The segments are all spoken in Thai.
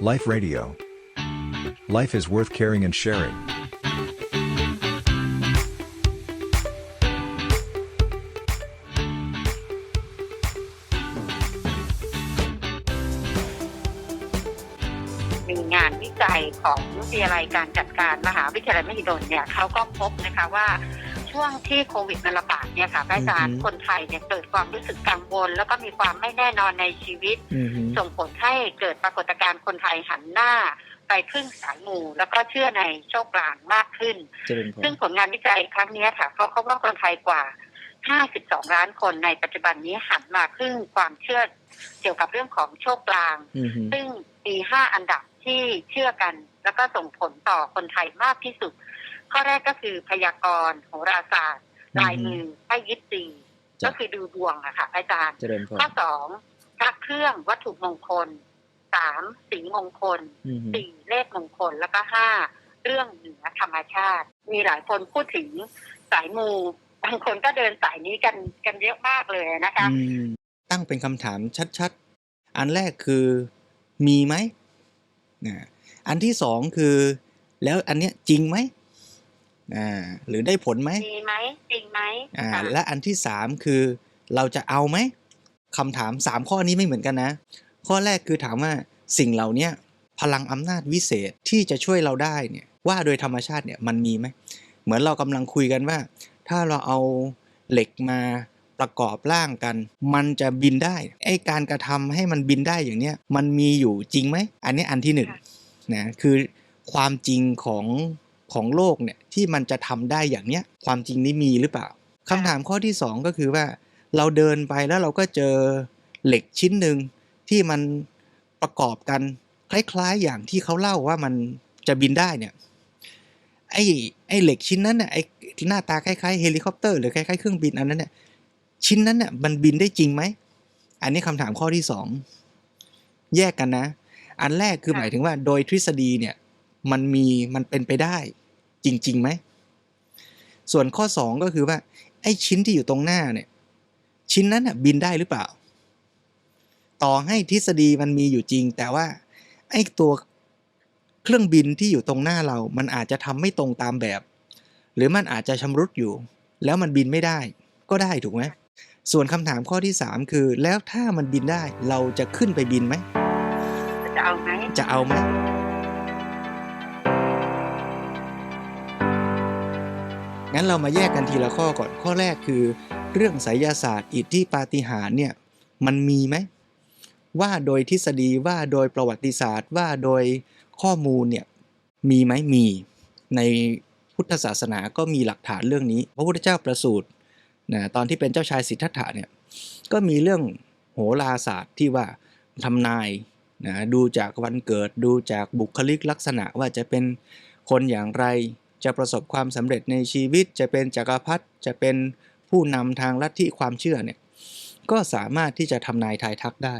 Life Radio. Life is worth caring and sharing. มีงานวิจัยของวิทยาลัยการจัดการมหาวิทยาลัยมหิดลเนี่ยเขาก็พบนะคะว่า ช่วงที่โควิดมันระบาดเนี่ยค่ะพระอาจารย์อือฮึคนไทยเนี่ยเกิดความรู้สึกกังวล แล้วก็มีความไม่แน่นอนในชีวิตอือฮึส่งผลให้เกิดปรากฏการณ์คนไทยหันหน้าไปพึ่งสายมูแล้วก็เชื่อในโชคลางมากขึ้นเจริญพรซึ่งผลงานวิจัยครั้งเนี้ยค่ะเขาพบว่าคนไทยกว่า 52 ล้านคนในปัจจุบันนี้หันมาพึ่งความเชื่อเกี่ยวกับเรื่องของโชคลางอือฮึซึ่งมีห้าอันดับที่เชื่อกัน แล้วก็ส่งผลต่อคนไทยมากที่สุด ข้อแรกก็คือพยากรณ์โหราศาสตร์ลายมือไพ่ยิปซีจ้ะก็คือดูดวงอะค่ะอาจารย์เจริญพรข้อสองพระเครื่องวัตถุมงคลสามสีมงคลอือฮึสี่เลขมงคลแล้วก็ห้าเรื่องเหนือธรรมชาติ มีหลายคนพูดถึงสายมูบางคนก็เดินสายนี้กันกันเยอะมากเลยนะคะอืมตั้งเป็นคำถามชัดๆ อันแรกคือมีไหมนะอันที่สองคือ แล้วอันเนี้ยจริงไหม อ่าหรือได้ผลไหมมีไหมจริงไหมอ่าค่ะและอันที่สามคือ เราจะเอาไหมคำถามสามข้อนี้ไม่เหมือนกันนะ ข้อแรกคือถามว่าสิ่งเหล่าเนี้ยพลังอำนาจวิเศษที่จะช่วยเราได้เนี่ยว่าโดยธรรมชาติเนี่ยมันมีไหมเหมือนเรากำลังคุยกันว่า ถ้าเราเอาเหล็กมาประกอบร่างกัน มันจะบินได้ไอ้การกระทำให้มันบินได้อย่างเนี้ยมันมีอยู่จริงไหมอันนี้อันที่หนึ่งนะคือความจริงของ ของโลกเนี่ยที่มันจะทำได้อย่างเนี้ยความจริงนี้มีหรือเปล่าคำถามข้อที่สองก็คือว่า เราเดินไปแล้วเราก็เจอเหล็กชิ้นหนึ่งที่มันประกอบกันคล้ายๆ อย่างที่เขาเล่าว่ามันจะบินได้เนี่ยไอ้ไอ้เหล็กชิ้นนั้นน่ะไอ้หน้าตาคล้ายๆเฮลิคอปเตอร์หรือคล้ายๆเครื่องบินอันนั้นเนี่ยชิ้นนั้นน่ะมันบินได้จริงไหมอันนี้คำถามข้อที่สองแยกกันนะ อันแรกคือหมายถึงว่าโดยทฤษฎีเนี่ย มันมีมันเป็นไปได้จริงๆไหม ส่วนข้อสองก็คือว่า ไอ้ชิ้นที่อยู่ตรงหน้าเนี่ย ชิ้นนั้นน่ะบินได้หรือเปล่า ต่อให้ทฤษฎีมันมีอยู่จริง แต่ว่า ไอ้ตัวเครื่องบินที่อยู่ตรงหน้าเรา มันอาจจะทำไม่ตรงตามแบบ หรือมันอาจจะชำรุดอยู่ แล้วมันบินไม่ได้ ก็ได้ถูกไหมส่วนคำถามข้อที่ 3 คือ แล้วถ้ามันบินได้เราจะขึ้นไปบินไหม จะเอาไหมจะเอาไหม งั้นเรามาแยกกันทีละข้อก่อนข้อแรกคือ เรื่องไสยศาสตร์อิทธิปาฏิหาริย์เนี่ยมันมีไหมว่าโดยทฤษฎีว่าโดยประวัติศาสตร์ ว่าโดยข้อมูลเนี่ยมีไหมมี ในพุทธศาสนาก็มีหลักฐานเรื่องนี้ พระพุทธเจ้าประสูตินะตอนที่เป็นเจ้าชายสิทธัตถะเนี่ยก็มีเรื่องโหราศาสตร์ที่ว่าทำนายนะดูจากวันเกิดดูจากบุคลิกลักษณะว่าจะเป็นคนอย่างไร จะประสบความสำเร็จในชีวิต จะเป็นจักรพรรดิจะเป็นผู้นำทางลัทธิความเชื่อเนี่ยก็สามารถที่จะทำนายทายทักได้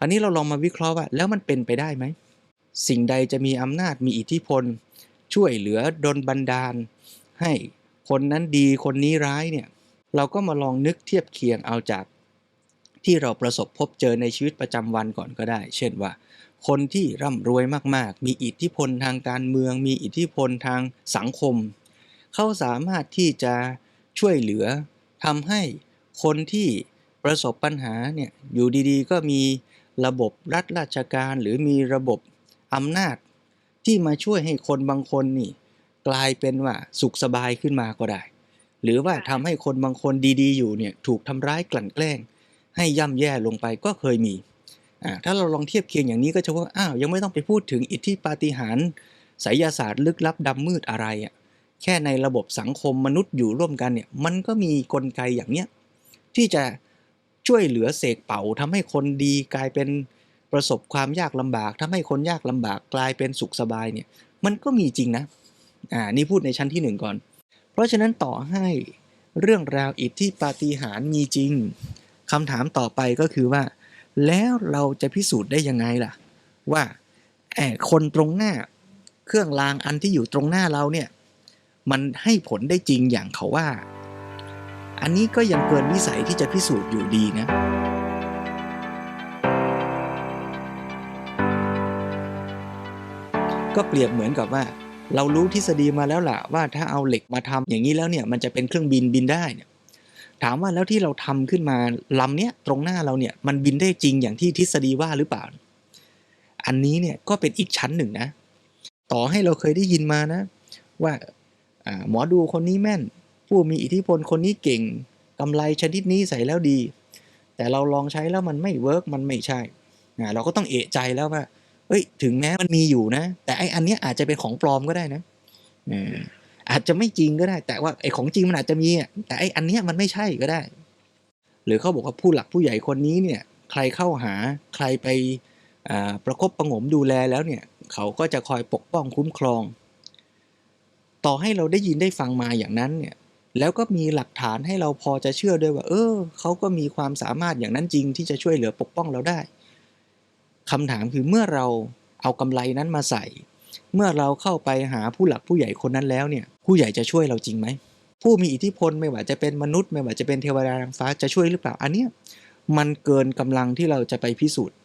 อันนี้เราลองมาวิเคราะห์ว่าแล้วมันเป็นไปได้ไหม สิ่งใดจะมีอำนาจมีอิทธิพล ช่วยเหลือดลบันดาล ให้คนนั้นดีคนนี้ร้ายเนี่ยเราก็มาลองนึกเทียบเคียงเอาจากที่เราประสบพบเจอในชีวิตประจำวันก่อนก็ได้ เช่นว่า คนที่ร่ำรวยมากๆ มีอิทธิพลทางการเมือง มีอิทธิพลทางสังคม เขาสามารถที่จะช่วยเหลือทำให้คนที่ประสบปัญหาเนี่ยอยู่ดีๆ ก็มีระบบรัฐราชการหรือมีระบบอำนาจ ที่มาช่วยให้คนบางคนนี่กลายเป็นว่าสุขสบายขึ้นมาก็ได้ หรือว่าทำให้คนบางคนดีๆ อยู่เนี่ยถูกทำร้ายกลั่นแกล้ง ให้ย่ำแย่ลงไปก็เคยมี ถ้าเราลองเทียบเคียงอย่างนี้ก็จะว่าอ้าวยังไม่ต้องไปพูดถึงอิทธิปาฏิหาริย์ไสยศาสตร์ลึกลับดำมืดอะไรอะแค่ในระบบสังคมมนุษย์อยู่ร่วมกันเนี่ยมันก็มีกลไกอย่างเนี้ยที่จะช่วยเหลือเสกเป่าทำให้คนดีกลายเป็นประสบความยากลำบากทำให้คนยากลำบากกลายเป็นสุขสบายเนี่ยมันก็มีจริงนะอ่านี่พูดในชั้นที่หนึ่งก่อน เพราะฉะนั้นต่อให้เรื่องราวอิทธิปาฏิหาริย์มีจริงคำถามต่อไปก็คือว่า แล้วเราจะพิสูจน์ได้ยังไงล่ะ ว่าแอบคนตรงหน้า เครื่องรางอันที่อยู่ตรงหน้าเราเนี่ย มันให้ผลได้จริงอย่างเขาว่า อันนี้ก็ยังเกินวิสัยที่จะพิสูจน์อยู่ดีนะก็เปรียบเหมือนกับว่า เรารู้ทฤษฎีมาแล้วล่ะว่าถ้าเอาเหล็กมาทำอย่างนี้แล้วเนี่ยมันจะเป็นเครื่องบินบินได้เนี่ย ถามว่าแล้วที่เราทำขึ้นมาลำเนี้ยตรงหน้าเราเนี่ยมันบินได้จริงอย่างที่ทฤษฎีว่าหรือเปล่า อันนี้เนี่ยก็เป็นอีกชั้นหนึ่งนะ ต่อให้เราเคยได้ยินมานะ ว่าหมอดูคนนี้แม่น ผู้มีอิทธิพลคนนี้เก่งกำไรชนิดนี้ใส่แล้วดี แต่เราลองใช้แล้วมันไม่เวิร์กมันไม่ใช่เราก็ต้องเอะใจแล้วว่าเอ้ย ถึงแม้มันมีอยู่นะ แต่ไออันเนี้ยอาจจะเป็นของปลอมก็ได้นะ อาจจะไม่จริงก็ได้ แต่ว่าไอ้ของจริงมันอาจจะมีแต่ไออันเนี้ยมันไม่ใช่ก็ได้ หรือเขาบอกว่าผู้หลักผู้ใหญ่คนนี้เนี่ย ใครเข้าหาใครไปประคบประงมดูแลแล้วเนี่ย เขาก็จะคอยปกป้องคุ้มครอง ต่อให้เราได้ยินได้ฟังมาอย่างนั้นเนี่ยแล้วก็มีหลักฐานให้เราพอจะเชื่อด้วยว่า เออเขาก็มีความสามารถอย่างนั้นจริงที่จะช่วยเหลือปกป้องเราได้คำถามคือเมื่อเราเอากำไรนั้นมาใส่ เมื่อเราเข้าไปหาผู้หลักผู้ใหญ่คนนั้นแล้วเนี่ย ผู้ใหญ่จะช่วยเราจริงไหม ผู้มีอิทธิพลไม่ว่าจะเป็นมนุษย์ ไม่ว่าจะเป็นเทวดานางฟ้าจะช่วยหรือเปล่า อันเนี้ยมันเกินกำลังที่เราจะไปพิสูจน์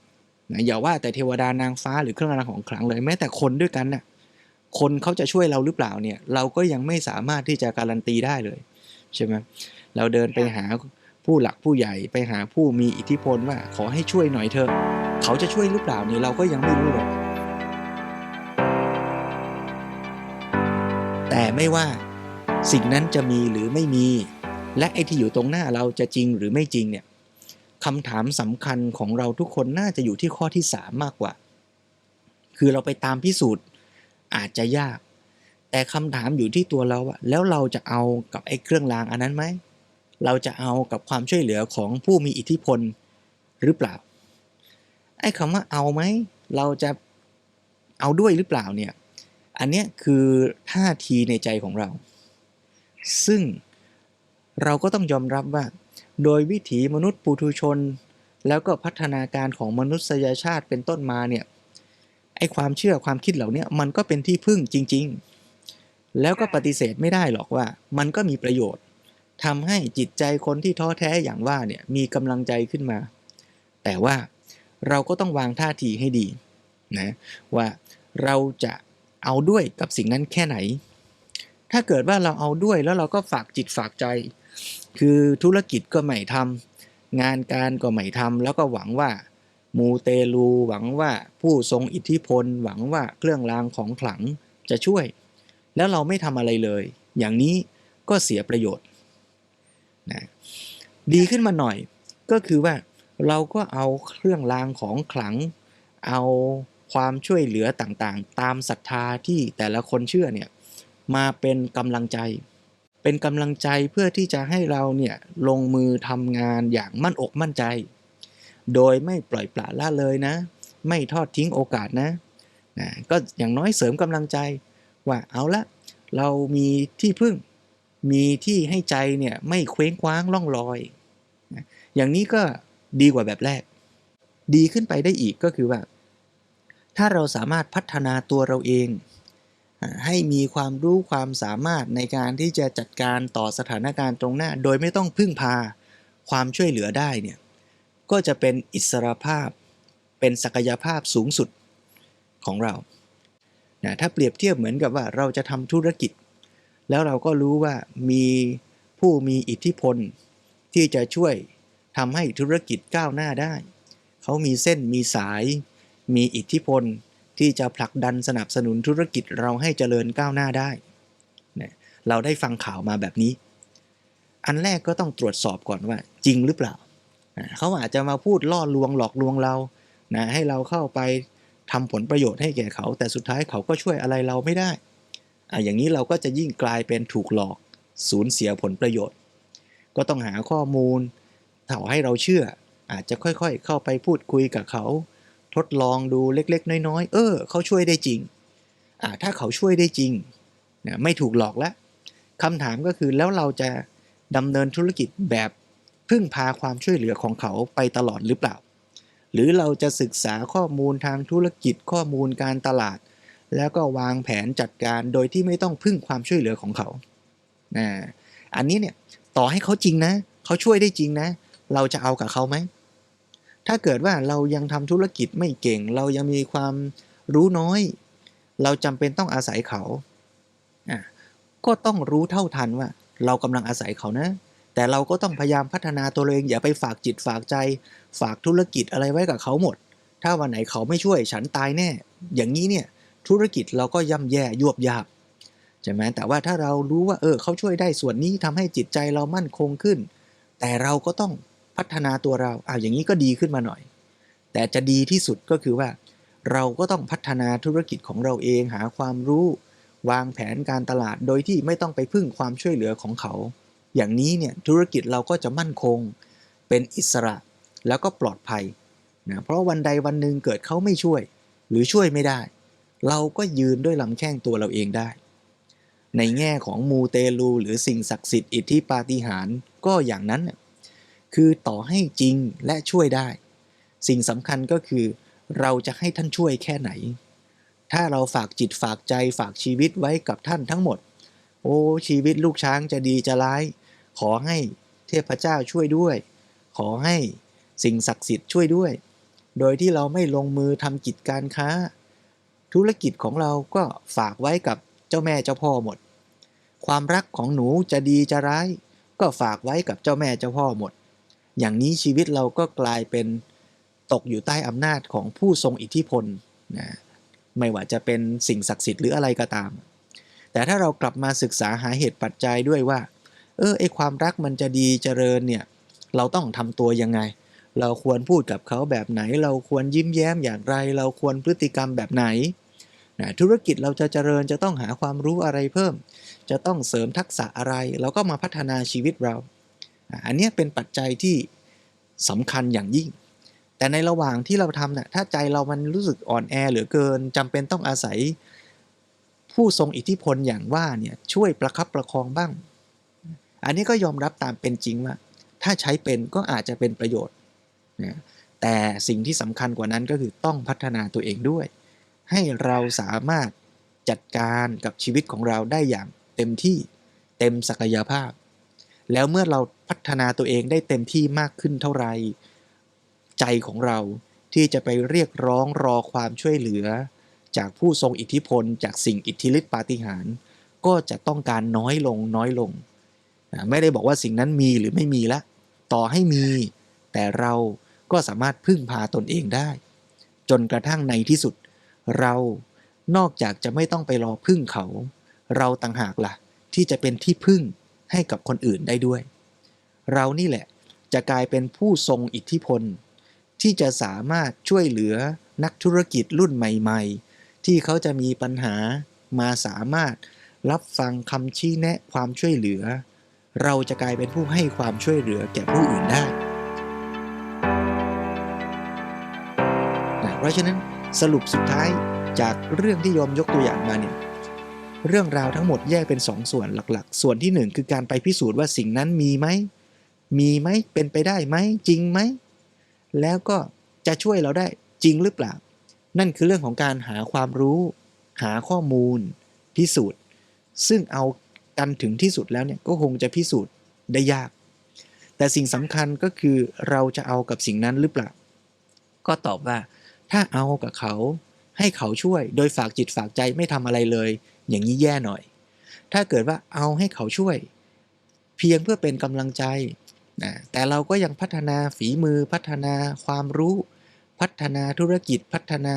นะอย่าว่าแต่เทวดานางฟ้าหรือเครื่องรางของขลังเลยแม้แต่คนด้วยกันน่ะคนเขาจะช่วยเราหรือเปล่าเนี่ย เราก็ยังไม่สามารถที่จะการันตีได้เลยใช่ไหมเราเดินไปหาผู้หลักผู้ใหญ่ไปหาผู้มีอิทธิพลว่า ขอให้ช่วยหน่อยเถอะเขาจะช่วยหรือเปล่านี่เราก็ยังไม่รู้เลย ไม่ว่า สิ่งนั้นจะมีหรือไม่มี และไอ้ที่อยู่ตรงหน้าเราจะจริงหรือไม่จริงเนี่ยคำถามสำคัญของเราทุกคนน่าจะอยู่ที่ข้อที่สามมากกว่า คือเราไปตามพิสูจน์อาจจะยาก แต่คำถามอยู่ที่ตัวเราอะแล้วเราจะเอากับไอ้เครื่องรางอันนั้นไหม เราจะเอากับความช่วยเหลือของผู้มีอิทธิพลหรือเปล่า ไอ้คำว่าเอาไหม เราจะเอาด้วยหรือเปล่าเนี่ย อันเนี้ยคือท่าทีในใจของเรา ซึ่งเราก็ต้องยอมรับว่า โดยวิถีมนุษย์ปุถุชน แล้วก็พัฒนาการของมนุษยชาติเป็นต้นมาเนี่ยไอความเชื่อความคิดเหล่านี้มันก็เป็นที่พึ่งจริง ๆ แล้วก็ปฏิเสธไม่ได้หรอกว่า มันก็มีประโยชน์ทำให้จิตใจคนที่ท้อแท้อย่างว่าเนี่ยมีกำลังใจขึ้นมา แต่ว่าเราก็ต้องวางท่าทีให้ดีนะว่าเราจะ เอาด้วยกับสิ่งนั้นแค่ไหน ถ้าเกิดว่าเราเอาด้วยแล้วเราก็ฝากจิตฝากใจ คือธุรกิจก็ไม่ทำงานการก็ไม่ทำแล้วก็หวังว่ามูเตลูหวังว่าผู้ทรงอิทธิพล หวังว่าเครื่องรางของขลังจะช่วย แล้วเราไม่ทำอะไรเลย อย่างนี้ก็เสียประโยชน์นะดีขึ้นมาหน่อย ก็คือว่าเราก็เอาเครื่องรางของขลัง เอา ความช่วยเหลือต่างๆ ตามศรัทธาที่แต่ละคนเชื่อเนี่ยมาเป็นกำลังใจ เป็นกำลังใจเพื่อที่จะให้เราเนี่ยลงมือทำงานอย่างมั่นอกมั่นใจ โดยไม่ปล่อยปละละเลยนะ ไม่ทอดทิ้งโอกาสนะนะก็อย่างน้อยเสริมกำลังใจว่าเอาละเรามีที่พึ่ง มีที่ให้ใจเนี่ยไม่เคว้งคว้างล่องลอยนะอย่างนี้ก็ดีกว่าแบบแรก ดีขึ้นไปได้อีกก็คือว่า ถ้าเราสามารถพัฒนาตัวเราเอง ให้มีความรู้ความสามารถในการที่จะจัดการต่อสถานการณ์ตรงหน้า โดยไม่ต้องพึ่งพาความช่วยเหลือได้เนี่ยก็จะเป็นอิสรภาพเป็นศักยภาพสูงสุดของเรานะถ้าเปรียบเทียบเหมือนกับว่าเราจะทำธุรกิจ แล้วเราก็รู้ว่ามีผู้มีอิทธิพล ที่จะช่วยทำให้ธุรกิจก้าวหน้าได้ เขามีเส้นมีสาย มีอิทธิพลที่จะผลักดันสนับสนุนธุรกิจเราให้เจริญก้าวหน้าได้นะเราได้ฟังข่าวมาแบบนี้ อันแรกก็ต้องตรวจสอบก่อนว่า จริงหรือเปล่านะเขาอาจจะมาพูดล่อลวงหลอกลวงเรานะให้เราเข้าไปทำผลประโยชน์ให้แก่เขา แต่สุดท้ายเขาก็ช่วยอะไรเราไม่ได้ออย่างนี้เราก็จะยิ่งกลายเป็นถูกหลอก สูญเสียผลประโยชน์ ก็ต้องหาข้อมูลถ้าให้เราเชื่อ อาจจะค่อยๆ เข้าไปพูดคุยกับเขา ทดลองดูเล็กๆ น้อยๆ เออเขาช่วยได้จริงอ่าถ้าเขาช่วยได้จริงนะไม่ถูกหลอกแล้วคำถามก็คือแล้วเราจะดำเนินธุรกิจแบบพึ่งพาความช่วยเหลือของเขาไปตลอดหรือเปล่า หรือเราจะศึกษาข้อมูลทางธุรกิจข้อมูลการตลาด แล้วก็วางแผนจัดการโดยที่ไม่ต้องพึ่งความช่วยเหลือของเขานะอันนี้เนี่ยต่อให้เขาจริงนะ เขาช่วยได้จริงนะ เราจะเอากับเขาไหม ถ้าเกิดว่าเรายังทำธุรกิจไม่เก่ง เรายังมีความรู้น้อย เราจำเป็นต้องอาศัยเขา ก็ต้องรู้เท่าทันว่า เรากำลังอาศัยเขานะ แต่เราก็ต้องพยายามพัฒนาตัวเอง อย่าไปฝากจิตฝากใจ ฝากธุรกิจอะไรไว้กับเขาหมด ถ้าวันไหนเขาไม่ช่วยฉันตายแน่ อย่างนี้เนี่ยธุรกิจเราก็ย่ำแย่ยวบยาบใช่ไหมแต่ว่าถ้าเรารู้ว่าเออเขาช่วยได้ส่วนนี้ทำให้จิตใจเรามั่นคงขึ้น แต่เราก็ต้อง พัฒนาตัวเราอ้าวอย่างนี้ก็ดีขึ้นมาหน่อย แต่จะดีที่สุดก็คือว่า เราก็ต้องพัฒนาธุรกิจของเราเองหาความรู้ วางแผนการตลาดโดยที่ไม่ต้องไปพึ่งความช่วยเหลือของเขา อย่างนี้เนี่ยธุรกิจเราก็จะมั่นคง เป็นอิสระแล้วก็ปลอดภัยนะเพราะวันใดวันหนึ่งเกิดเขาไม่ช่วย หรือช่วยไม่ได้ เราก็ยืนด้วยลำแข้งตัวเราเองได้ ในแง่ของมูเตลู หรือสิ่งศักดิ์สิทธิ์อิทธิปาฏิหาริย์ก็อย่างนั้นน่ะ คือต่อให้จริงและช่วยได้ สิ่งสำคัญก็คือ เราจะให้ท่านช่วยแค่ไหน ถ้าเราฝากจิตฝากใจฝากชีวิตไว้กับท่านทั้งหมด โอ้ชีวิตลูกช้างจะดีจะร้าย ขอให้เทพเจ้าช่วยด้วย ขอให้สิ่งศักดิ์สิทธิ์ช่วยด้วย โดยที่เราไม่ลงมือทำกิจการค้า ธุรกิจของเราก็ฝากไว้กับเจ้าแม่เจ้าพ่อหมด ความรักของหนูจะดีจะร้าย ก็ฝากไว้กับเจ้าแม่เจ้าพ่อหมด อย่างนี้ชีวิตเราก็กลายเป็นตกอยู่ใต้อำนาจของผู้ทรงอิทธิพลนะไม่ว่าจะเป็นสิ่งศักดิ์สิทธิ์หรืออะไรก็ตาม แต่ถ้าเรากลับมาศึกษาหาเหตุปัจจัยด้วยว่า เออไอความรักมันจะดีเจริญเนี่ยเราต้องทำตัวยังไง เราควรพูดกับเขาแบบไหน เราควรยิ้มแย้มอย่างไร เราควรพฤติกรรมแบบไหนนะธุรกิจเราจะเจริญจะต้องหาความรู้อะไรเพิ่ม จะต้องเสริมทักษะอะไร เราก็มาพัฒนาชีวิตเรา อันนี้เป็นปัจจัยที่สำคัญอย่างยิ่ง แต่ในระหว่างที่เราทำน่ะถ้าใจเรามันรู้สึกอ่อนแอเหลือเกินจำเป็นต้องอาศัยผู้ทรงอิทธิพลอย่างว่าเนี่ยช่วยประคับประคองบ้าง อันนี้ก็ยอมรับตามเป็นจริงว่าถ้าใช้เป็นก็อาจจะเป็นประโยชน์นะแต่สิ่งที่สำคัญกว่านั้นก็คือต้องพัฒนาตัวเองด้วย ให้เราสามารถจัดการกับชีวิตของเราได้อย่างเต็มที่เต็มศักยภาพ แล้วเมื่อเราพัฒนาตัวเองได้เต็มที่มากขึ้นเท่าไหร่ใจของเราที่จะไปเรียกร้องรอความช่วยเหลือ จากผู้ทรงอิทธิพล จากสิ่งอิทธิฤทธิปาฏิหาริย์ก็จะต้องการน้อยลงน้อยลง ไม่ได้บอกว่าสิ่งนั้นมีหรือไม่มีละ ต่อให้มี แต่เราก็สามารถพึ่งพาตนเองได้ จนกระทั่งในที่สุด เรานอกจากจะไม่ต้องไปรอพึ่งเขา เราต่างหากล่ะ ที่จะเป็นที่พึ่ง ให้กับคนอื่นได้ด้วย เรานี่แหละจะกลายเป็นผู้ทรงอิทธิพล ที่จะสามารถช่วยเหลือนักธุรกิจรุ่นใหม่ๆ ที่เขาจะมีปัญหามาสามารถรับฟังคำชี้แนะความช่วยเหลือ เราจะกลายเป็นผู้ให้ความช่วยเหลือแก่ผู้อื่นได้นะเพราะฉะนั้นสรุปสุดท้ายจากเรื่องที่โยมยกตัวอย่างมาเนี่ย เรื่องราวทั้งหมดแยกเป็นสองส่วนหลักๆ ส่วนที่หนึ่งคือการไปพิสูจน์ว่าสิ่งนั้นมีไหม มีไหม เป็นไปได้ไหม จริงไหม แล้วก็จะช่วยเราได้จริงหรือเปล่า นั่นคือเรื่องของการหาความรู้ หาข้อมูล พิสูจน์ ซึ่งเอากันถึงที่สุดแล้วเนี่ยก็คงจะพิสูจน์ได้ยาก แต่สิ่งสำคัญก็คือเราจะเอากับสิ่งนั้นหรือเปล่า ก็ตอบว่า ถ้าเอากับเขา ให้เขาช่วย โดยฝากจิตฝากใจไม่ทำอะไรเลย อย่างนี้แย่หน่อย ถ้าเกิดว่าเอาให้เขาช่วย เพียงเพื่อเป็นกำลังใจนะแต่เราก็ยังพัฒนาฝีมือพัฒนาความรู้ พัฒนาธุรกิจพัฒนา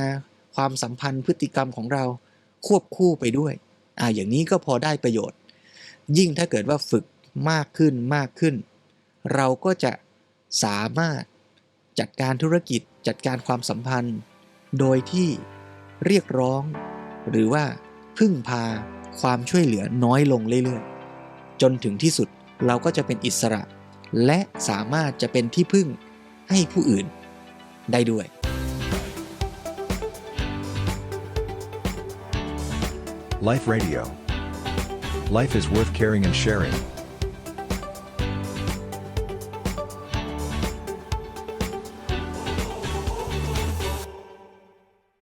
ความสัมพันธ์พฤติกรรมของเราควบคู่ไปด้วยอ่าอย่างนี้ก็พอได้ประโยชน์ ยิ่งถ้าเกิดว่าฝึกมากขึ้นมากขึ้น เราก็จะสามารถจัดการธุรกิจจัดการความสัมพันธ์ โดยที่ เรียกร้อง หรือว่าพึ่งพาความช่วยเหลือน้อยลงเรื่อยๆ จนถึงที่สุดเราก็จะเป็นอิสระ และสามารถจะเป็นที่พึ่งให้ผู้อื่นได้ด้วย Life Radio. Life is worth caring and sharing.